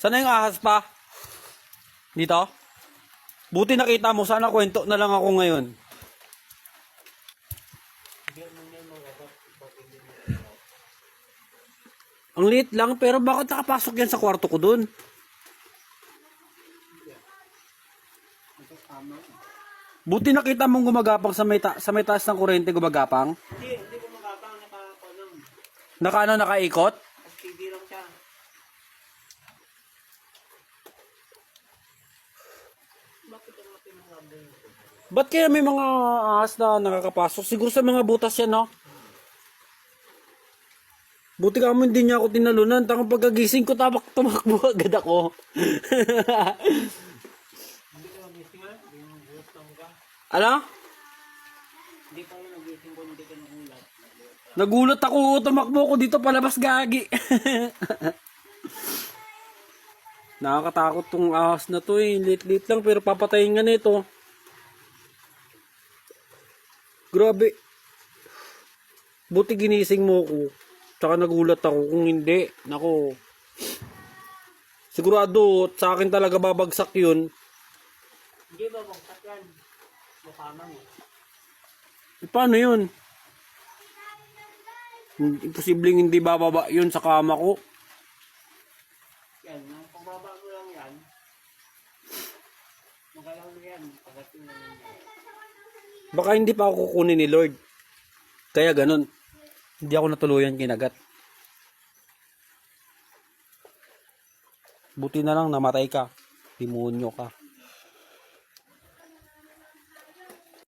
Sana yung ahas pa? Dito? Buti nakita mo, sana kwento na lang ako ngayon. Ang liit lang, pero bakit nakapasok yan sa kwarto ko dun? Buti nakita mong gumagapang sa may, ta- sa may taas ng kurente gumagapang? Hindi, hindi nakapanong. Naka ano, nakaikot? As TV lang siya. Bakit ang mga pinakabi nito? Ba't kaya may mga ahas na nakakapasok? Siguro sa mga butas yan, no? Buti ka mo hindi niya ako tinalunan. Tangang pagkagising ko, tabak tumakbo agad ako. Ha? Hindi pa rin nagising ko, hindi ka nagulat. Nagulat ako, tumakbo ko dito palabas gagi. Nakakatakot tong ahas na to eh. Lit-lit lang pero papatayin nga nito. Grabe. Buti ginising mo ko. Tsaka nagulat ako. Kung hindi, nako. Sigurado, sa akin talaga babagsak yun. Hindi ba bangkat yan? Mukha mang eh. E, paano yun? Imposibleng hindi bababa yun sa kama ko. Nang pagbaba mo lang yan, magalaw na yan, pagating na yan. Baka hindi pa ako kukunin ni Lord. Kaya ganun. Hindi ako natuluyan kinagat. Buti na lang namatay ka. Demonyo ka.